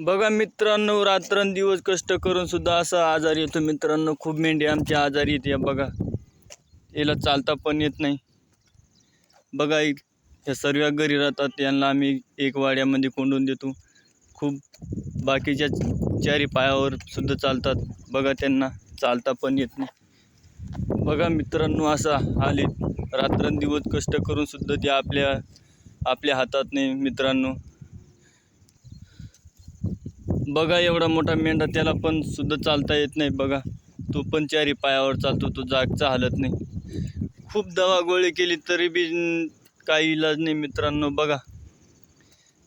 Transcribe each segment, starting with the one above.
बघा मित्रांनो रात्रंदिवस कष्ट करून सुद्धा असा आजार येतो मित्रांनो. खूप मेंढी आमच्या आजारी येते बघा. याला चालता पण येत नाही. बघा ह्या सर्व घरी राहतात यांना आम्ही एक वाड्यामध्ये कोंडून देतो. खूप बाकीच्या चारी पायावर सुद्धा चालतात. बघा त्यांना चालता पण येत नाही. बघा मित्रांनो असा आले रात्रंदिवस कष्ट करून सुद्धा ते आपल्या आपल्या हातात नाही मित्रांनो. बघा एवढा मोठा मेंढा त्याला पण सुद्धा चालता येत नाही बघा. तो पण चारी पायावर चालतो तो जागचा हालत नाही. खूप दवा गोळी केली तरी बी काही इलाज नाही मित्रांनो बघा.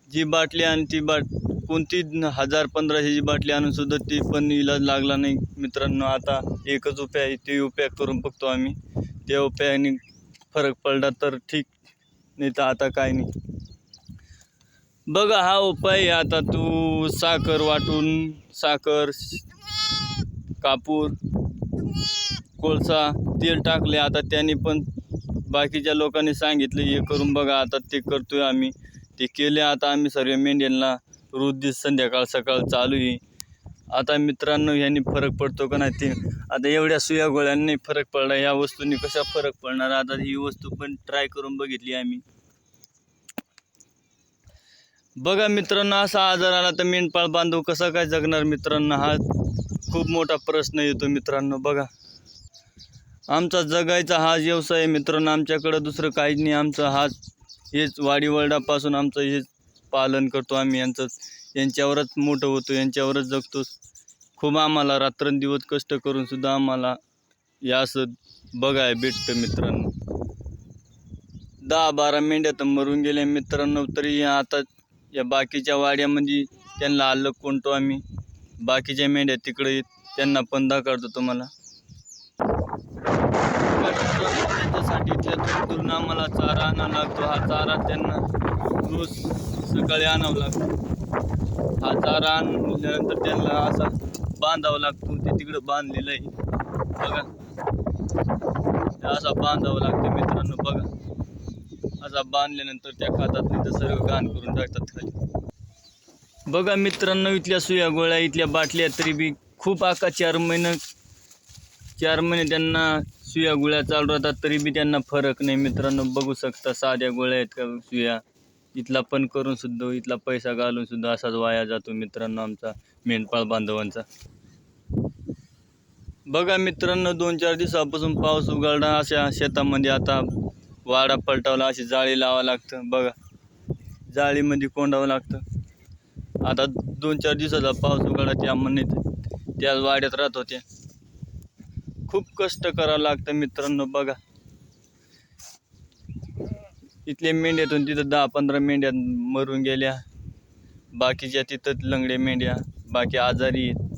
जी बाटली आणि ती बाट कोणती हजार पंधराशेची बाटली आणून सुद्धा ती पण इलाज लागला नाही मित्रांनो. आता एकच उपाय आहे ते उपाय करून बघतो आम्ही. त्या उपायाने फरक पडला तर ठीक नाही तर आता काय नाही. बघा हा उपाय आता तू साखर वाटून साखर कापूर कोळसा तेल टाकले. आता त्यांनी पण बाकीच्या लोकांनी सांगितलं हे करून बघा आता ते करतोय आम्ही. ते केले. आता आम्ही सर्व मेंढ्यांना रोज दिस संध्याकाळ सकाळ चालू आहे. आता मित्रांनो ह्यांनी फरक पडतो का नाही ते? आता एवढ्या सुया गोळ्यांनी फरक पडला. ह्या वस्तूंनी कशा फरक पडणार? आता ही वस्तू पण ट्राय करून बघितली आम्ही. बघा मित्रांनो असा आजार आला तर मेंढपाळ बांधव कसा काय जगणार मित्रांनो? हा खूप मोठा प्रश्न येतो मित्रांनो बघा. आमचा जगायचा हा व्यवसाय आहे मित्रांनो आमच्याकडं दुसरं काहीच नाही. आमचं हा हेच वाडीवरडापासून आमचं हेच पालन करतो आम्ही. यांचं यांच्यावरच मोठं होतो यांच्यावरच जगतो. खूप आम्हाला रात्रंदिवस कष्ट करूनसुद्धा आम्हाला या असं बघाय भेटतं मित्रांनो. दहा बारा मेंढ्या तर मरून गेल्या मित्रांनो तरी आता या बाकीच्या वाड्यामध्ये त्यांना आलं कोणतो आम्ही. बाकीच्या मेंढ्या तिकडे त्यांना पण दाखवतो तुम्हाला. त्याच्यासाठी त्यातून दूरून आम्हाला चारा आणावा लागतो. हा चारा त्यांना रोज सकाळी आणावा लागतो. हा चारा आणल्यानंतर त्यांना असा बांधावा लागतो. ते तिकडं बांधलेलं आहे. बघा. असा बांधावं लागतं मित्रांनो बघा. असा बांधल्यानंतर त्या खातात तिथं सगळं सर्व घाण करून टाकतात खाली. बघा मित्रांनो इथल्या सुया गोळ्या इथल्या बाटल्या तरी बी खूप आका चार महिने चार महिने त्यांना सुया गोळ्या चालू राहतात तरी बी त्यांना फरक नाही मित्रांनो. बघू शकता साध्या गोळ्या आहेत का सुया? इथला पण करून सुद्धा इथला पैसा घालून सुद्धा असाच वाया जातो मित्रांनो आमचा मेंढपाळ बांधवांचा. बघा मित्रांनो दोन चार दिवसापासून पाऊस उघडला अशा शेतामध्ये. आता वाडा पलटावला अशी जाळी लावावं लागतं. बघा जाळीमध्ये कोंडावं लागतं. आता दोन चार दिवसाचा पाऊस उघडा त्या म्हणत त्या वाड्यात राहत होत्या खूप कष्ट करावं लागतं मित्रांनो बघा. इथल्या मेंढ्यातून तिथं दहा पंधरा मेंढ्या मरून गेल्या. बाकीच्या तिथं लंगड्या मेंढ्या बाकी आजारी आहेत.